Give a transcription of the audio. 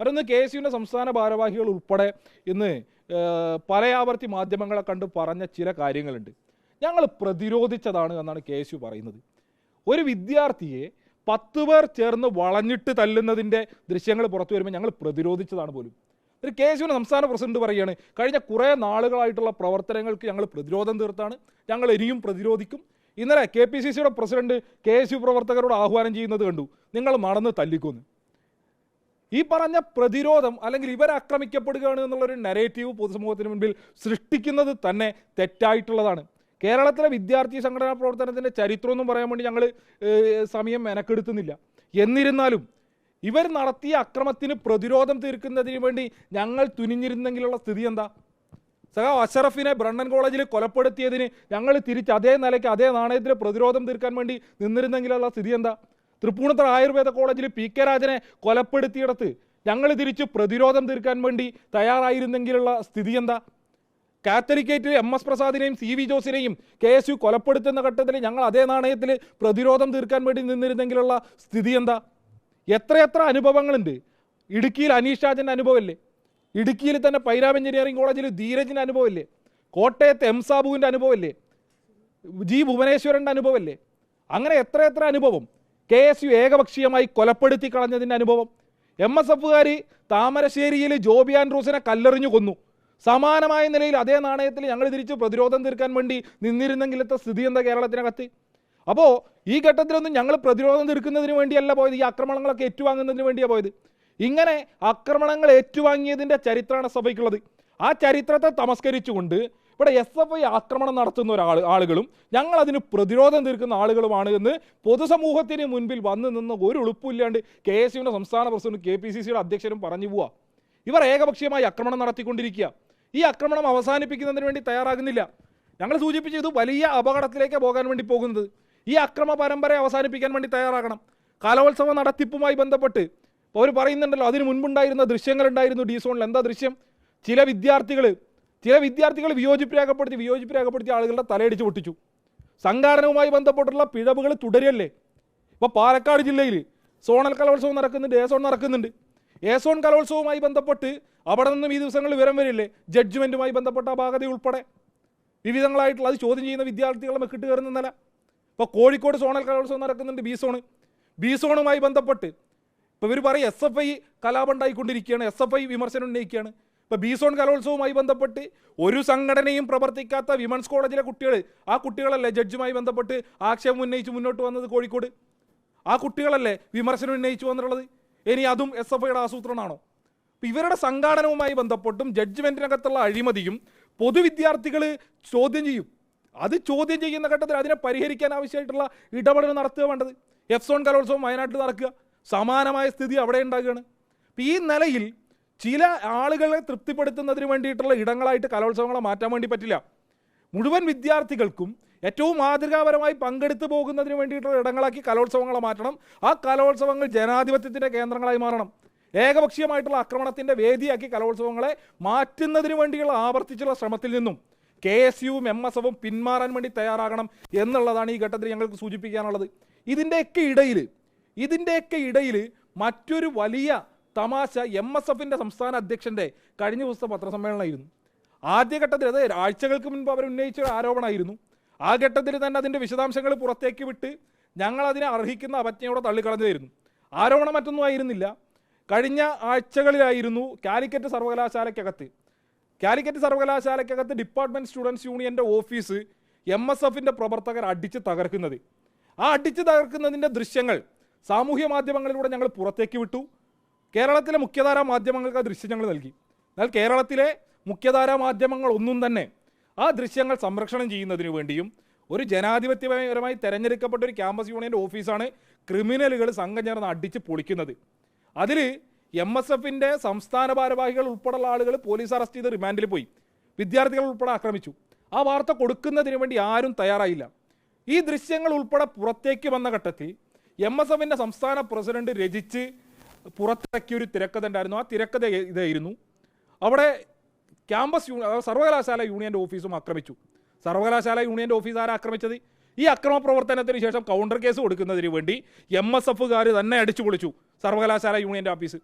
മറ്റൊന്ന് K S യുവിന്റെ സംസ്ഥാന ഭാരവാഹികൾ ഉൾപ്പെടെ ഇന്ന് പലയാവർത്തി മാധ്യമങ്ങളെ കണ്ട് പറഞ്ഞ ചില കാര്യങ്ങളുണ്ട്. ഞങ്ങൾ പ്രതിരോധിച്ചതാണ് എന്നാണ് കെ എസ് യു പറയുന്നത്. ഒരു വിദ്യാർത്ഥിയെ പത്ത് പേർ ചേർന്ന് വളഞ്ഞിട്ട് തല്ലുന്നതിന്റെ ദൃശ്യങ്ങൾ പുറത്തു വരുമ്പോൾ ഞങ്ങൾ പ്രതിരോധിച്ചതാണ് പോലും. ഒരു കെ എസ് യുവിന്റെ സംസ്ഥാന പ്രസിഡന്റ് പറയുകയാണ് കഴിഞ്ഞ കുറേ നാളുകളായിട്ടുള്ള പ്രവർത്തനങ്ങൾക്ക് ഞങ്ങൾ പ്രതിരോധം തീർത്താണ്. ഞങ്ങൾ ഇനിയും പ്രതിരോധിക്കും. ഇന്നലെ കെ പി സി സിയുടെ പ്രസിഡന്റ് കെ എസ് യു പ്രവർത്തകരോട് ആഹ്വാനം ചെയ്യുന്നത് കണ്ടു. നിങ്ങൾ മറന്ന് തല്ലിക്കൊന്ന്. ഈ പറഞ്ഞ പ്രതിരോധം അല്ലെങ്കിൽ ഇവർ ആക്രമിക്കപ്പെടുകയാണ് എന്നുള്ളൊരു നരേറ്റീവ് പൊതുസമൂഹത്തിന് മുൻപിൽ സൃഷ്ടിക്കുന്നത് തന്നെ തെറ്റായിട്ടുള്ളതാണ്. കേരളത്തിലെ വിദ്യാർത്ഥി സംഘടനാ പ്രവർത്തനത്തിന്റെ ചരിത്രമൊന്നും പറയാൻ വേണ്ടി ഞങ്ങൾ സമയം മെനക്കെടുത്തുന്നില്ല. എന്നിരുന്നാലും ഇവർ നടത്തിയ അക്രമത്തിന് പ്രതിരോധം തീർക്കുന്നതിന് വേണ്ടി ഞങ്ങൾ തുനിഞ്ഞിരുന്നെങ്കിലുള്ള സ്ഥിതി എന്താ? സഹ അഷറഫിനെ ബ്രണ്ണൻ കോളേജിൽ കൊലപ്പെടുത്തിയതിന് ഞങ്ങൾ തിരിച്ച് അതേ നിലയ്ക്ക് അതേ നാണയത്തിന് പ്രതിരോധം തീർക്കാൻ വേണ്ടി നിന്നിരുന്നെങ്കിലുള്ള സ്ഥിതി എന്താ? തൃപ്പൂണിത്തറ ആയുർവേദ കോളേജിൽ പി കെ രാജനെ കൊലപ്പെടുത്തിയിടത്ത് ഞങ്ങൾ തിരിച്ച് പ്രതിരോധം തീർക്കാൻ വേണ്ടി തയ്യാറായിരുന്നെങ്കിലുള്ള സ്ഥിതി എന്താ? കാത്തലിക്കേറ്റ് എം എസ് പ്രസാദിനെയും സി വി ജോസിനെയും കെ എസ് യു കൊലപ്പെടുത്തുന്ന ഘട്ടത്തിൽ ഞങ്ങൾ അതേ നാണയത്തിൽ പ്രതിരോധം തീർക്കാൻ വേണ്ടി നിന്നിരുന്നെങ്കിലുള്ള സ്ഥിതി എന്താ? എത്രയെത്ര അനുഭവങ്ങളുണ്ട്? ഇടുക്കിയിൽ അനീഷ് രാജന്റെ അനുഭവമല്ലേ? ഇടുക്കിയിൽ തന്നെ പൈരാബ് എഞ്ചിനീയറിംഗ് കോളേജിൽ ധീരജിന്റെ അനുഭവമല്ലേ? കോട്ടയത്ത് എം സാബുവിന്റെ അനുഭവമല്ലേ? ജി ഭുവനേശ്വരന്റെ അനുഭവമല്ലേ? അങ്ങനെ എത്രയെത്ര എത്ര അനുഭവം? കെ എസ് യു ഏകപക്ഷീയമായി കൊലപ്പെടുത്തി കളഞ്ഞതിന്റെ അനുഭവം. എം എസ് എഫുകാർ താമരശ്ശേരിയിൽ ജോബി ആൻഡ്രൂസിനെ കല്ലെറിഞ്ഞു കൊന്നു. സമാനമായ നിലയിൽ അതേ നാണയത്തിൽ ഞങ്ങൾ തിരിച്ച് പ്രതിരോധം തീർക്കാൻ വേണ്ടി നിന്നിരുന്നെങ്കിലത്തെ സ്ഥിതി എന്താ കേരളത്തിനകത്ത്? അപ്പോൾ ഈ ഘട്ടത്തിലൊന്നും ഞങ്ങൾ പ്രതിരോധം തീർക്കുന്നതിന് വേണ്ടിയല്ല പോയത് ഈ ആക്രമണങ്ങളൊക്കെ ഏറ്റുവാങ്ങുന്നതിന് വേണ്ടിയാണ് പോയത്. ഇങ്ങനെ ആക്രമണങ്ങൾ ഏറ്റുവാങ്ങിയതിന്റെ ചരിത്രമാണ് സഭയ്ക്കുള്ളത്. ആ ചരിത്രത്തെ തമസ്കരിച്ചുകൊണ്ട് ഇവിടെ എസ് എഫ് ഐ ആക്രമണം നടത്തുന്ന ഒരാൾ ആളുകളും ഞങ്ങൾ അതിന് പ്രതിരോധം തീർക്കുന്ന ആളുകളുമാണ് എന്ന് പൊതുസമൂഹത്തിന് മുൻപിൽ വന്നു നിന്ന് ഒരു ഉളുപ്പില്ലാണ്ട് കെ എസ് യുവിന്റെ സംസ്ഥാന പ്രസിഡന്റ് കെ പി സി സിയുടെ അധ്യക്ഷനും പറഞ്ഞു പോവാ. ഇവർ ഏകപക്ഷീയമായി ആക്രമണം നടത്തിക്കൊണ്ടിരിക്കുക. ഈ ആക്രമണം അവസാനിപ്പിക്കുന്നതിന് വേണ്ടി തയ്യാറാകുന്നില്ല. ഞങ്ങൾ സൂചിപ്പിച്ചു ഇത് വലിയ അപകടത്തിലേക്ക് പോകാൻ വേണ്ടി പോകുന്നത്. ഈ അക്രമ പരമ്പര അവസാനിപ്പിക്കാൻ വേണ്ടി തയ്യാറാകണം. കലോത്സവ നടത്തിപ്പുമായി ബന്ധപ്പെട്ട് അവർ പറയുന്നുണ്ടല്ലോ അതിന് മുൻപുണ്ടായിരുന്ന ദൃശ്യങ്ങളുണ്ടായിരുന്നു ഡി സോണിൽ എന്താ ദൃശ്യം? ചില വിദ്യാർത്ഥികൾ ചില വിദ്യാർത്ഥികൾ വിയോജിപ്പ് രേഖപ്പെടുത്തി വിയോജിപ്പ് രേഖപ്പെടുത്തിയ ആളുകളുടെ തലയടിച്ച് പൊട്ടിച്ചു. സംഘാടനവുമായി ബന്ധപ്പെട്ടുള്ള പിഴവുകൾ തുടരല്ലേ? ഇപ്പോൾ പാലക്കാട് ജില്ലയിൽ സോണൽ കലോത്സവം നടക്കുന്നുണ്ട് ഏസോൺ നടക്കുന്നുണ്ട്. ഏസോൺ കലോത്സവവുമായി ബന്ധപ്പെട്ട് അവിടെ നിന്നും ഈ ദിവസങ്ങളിൽ വിവരം വരില്ലേ? ജഡ്ജ്മെന്റുമായി ബന്ധപ്പെട്ട അപാകത ഉൾപ്പെടെ. വിവിധങ്ങളായിട്ടുള്ള അത് ചോദ്യം ചെയ്യുന്ന വിദ്യാർത്ഥികളെ മെക്കിട്ട് കയറുന്ന നില. ഇപ്പോൾ കോഴിക്കോട് സോണൽ കലോത്സവം നടക്കുന്നുണ്ട് ബി സോണ്. ബി സോണുമായി ബന്ധപ്പെട്ട് ഇപ്പോൾ ഇവർ പറയും എസ് എഫ് ഐ കലാപണ്ടായിക്കൊണ്ടിരിക്കുകയാണ് എസ് എഫ് ഐ വിമർശനം ഉന്നയിക്കുകയാണ്. ഇപ്പോൾ ബി സോൺ കലോത്സവവുമായി ബന്ധപ്പെട്ട് ഒരു സംഘടനയും പ്രവർത്തിക്കാത്ത വിമൻസ് കോളേജിലെ കുട്ടികൾ ആ കുട്ടികളല്ലേ ജഡ്ജുമായി ബന്ധപ്പെട്ട് ആക്ഷേപം ഉന്നയിച്ച് മുന്നോട്ട് വന്നത് കോഴിക്കോട്? ആ കുട്ടികളല്ലേ വിമർശനം ഉന്നയിച്ചു വന്നിട്ടുള്ളത്? ഇനി അതും എസ് എഫ് ഐയുടെ ആസൂത്രണമാണോ? ഇവരുടെ സംഘാടനവുമായി ബന്ധപ്പെട്ടും ജഡ്ജ്മെന്റിനകത്തുള്ള അഴിമതിയും പൊതുവിദ്യാർത്ഥികൾ ചോദ്യം ചെയ്യും. അത് ചോദ്യം ചെയ്യുന്ന ഘട്ടത്തിൽ അതിനെ പരിഹരിക്കാൻ ആവശ്യമായിട്ടുള്ള ഇടപെടൽ നടത്തുക വേണ്ടത്. എഫ് സോൺ കലോത്സവം വയനാട്ടിൽ നടക്കുക. സമാനമായ സ്ഥിതി അവിടെ ഉണ്ടാകുകയാണ്. ഈ നിലയിൽ ചില ആളുകളെ തൃപ്തിപ്പെടുത്തുന്നതിന് വേണ്ടിയിട്ടുള്ള ഇടങ്ങളായിട്ട് കലോത്സവങ്ങളെ മാറ്റാൻ വേണ്ടി പറ്റില്ല. മുഴുവൻ വിദ്യാർത്ഥികൾക്കും ഏറ്റവും മാതൃകാപരമായി പങ്കെടുത്തു പോകുന്നതിന് വേണ്ടിയിട്ടുള്ള ഇടങ്ങളാക്കി കലോത്സവങ്ങളെ മാറ്റണം. ആ കലോത്സവങ്ങൾ ജനാധിപത്യത്തിന്റെ കേന്ദ്രങ്ങളായി മാറണം. ഏകപക്ഷീയമായിട്ടുള്ള ആക്രമണത്തിന്റെ വേദിയാക്കി കലോത്സവങ്ങളെ മാറ്റുന്നതിന് വേണ്ടിയുള്ള ആവർത്തിച്ചുള്ള ശ്രമത്തിൽ നിന്നും കെ എസ് യുവും എം എസ് എഫും പിന്മാറാൻ വേണ്ടി തയ്യാറാകണം എന്നുള്ളതാണ് ഈ ഘട്ടത്തിൽ ഞങ്ങൾക്ക് സൂചിപ്പിക്കാനുള്ളത്. ഇതിന്റെയൊക്കെ ഇടയിൽ ഇതിന്റെയൊക്കെ ഇടയിൽ മറ്റൊരു വലിയ തമാശ എം എസ് എഫിന്റെ സംസ്ഥാന അധ്യക്ഷന്റെ കഴിഞ്ഞ ദിവസത്തെ പത്രസമ്മേളനമായിരുന്നു. ആദ്യഘട്ടത്തിൽ അതായത് ആഴ്ചകൾക്ക് മുൻപ് അവർ ഉന്നയിച്ച ആരോപണമായിരുന്നു. ആ ഘട്ടത്തിൽ തന്നെ അതിന്റെ വിശദാംശങ്ങൾ പുറത്തേക്ക് വിട്ട് ഞങ്ങൾ അതിനെ അർഹിക്കുന്ന അപജ്ഞയോടെ തള്ളിക്കളഞ്ഞതായിരുന്നു. ആരോപണം മറ്റൊന്നും ആയിരുന്നില്ല. കഴിഞ്ഞ ആഴ്ചകളിലായിരുന്നു കാലിക്കറ്റ് സർവകലാശാലയ്ക്കകത്ത്. കാലിക്കറ്റ് സർവകലാശാലയ്ക്കകത്ത് ഡിപ്പാർട്ട്മെന്റ് സ്റ്റുഡൻസ് യൂണിയന്റെ ഓഫീസ് എം എസ് എഫിന്റെ പ്രവർത്തകർ അടിച്ച് തകർക്കുന്നത്. ആ അടിച്ച് തകർക്കുന്നതിന്റെ ദൃശ്യങ്ങൾ സാമൂഹ്യ മാധ്യമങ്ങളിലൂടെ ഞങ്ങൾ പുറത്തേക്ക് വിട്ടു. കേരളത്തിലെ മുഖ്യധാരാ മാധ്യമങ്ങൾക്ക് ആ ദൃശ്യം ഞങ്ങൾ നൽകി. എന്നാൽ കേരളത്തിലെ മുഖ്യധാരാ മാധ്യമങ്ങൾ ഒന്നും തന്നെ ആ ദൃശ്യങ്ങൾ സംരക്ഷണം ചെയ്യുന്നതിന് വേണ്ടിയും ഒരു ജനാധിപത്യപരമായി തെരഞ്ഞെടുക്കപ്പെട്ട ഒരു ക്യാമ്പസ് യൂണിയന്റെ ഓഫീസാണ് ക്രിമിനലുകൾ സംഘം ചേർന്ന് അടിച്ച് പൊളിക്കുന്നത്. അതിൽ എം എസ് എഫിന്റെ സംസ്ഥാന ഭാരവാഹികൾ ഉൾപ്പെടെയുള്ള ആളുകൾ പോലീസ് അറസ്റ്റ് ചെയ്ത് റിമാൻഡിൽ പോയി. വിദ്യാർത്ഥികൾ ഉൾപ്പെടെ ആക്രമിച്ചു. ആ വാർത്ത കൊടുക്കുന്നതിന് വേണ്ടി ആരും തയ്യാറായില്ല. ഈ ദൃശ്യങ്ങൾ ഉൾപ്പെടെ പുറത്തേക്ക് വന്ന ഘട്ടത്തിൽ എം എസ് എഫിന്റെ സംസ്ഥാന പ്രസിഡന്റ് രചിച്ച് പുറത്തിറക്കിയ ഒരു തിരക്കഥ ഉണ്ടായിരുന്നു. ആ തിരക്കഥ ഇതായിരുന്നു. അവിടെ ക്യാമ്പസ് യൂണിയൻ സർവകലാശാല യൂണിയന്റെ ഓഫീസും ആക്രമിച്ചു. സർവകലാശാല യൂണിയന്റെ ഓഫീസ് ആരാ ആക്രമിച്ചത്? ഈ അക്രമ പ്രവർത്തനത്തിന് ശേഷം കൗണ്ടർ കേസ് കൊടുക്കുന്നതിന് വേണ്ടി എം എസ് എഫുകാർ തന്നെ അടിച്ചു പൊളിച്ചു സർവകലാശാല യൂണിയന്റെ ഓഫീസ്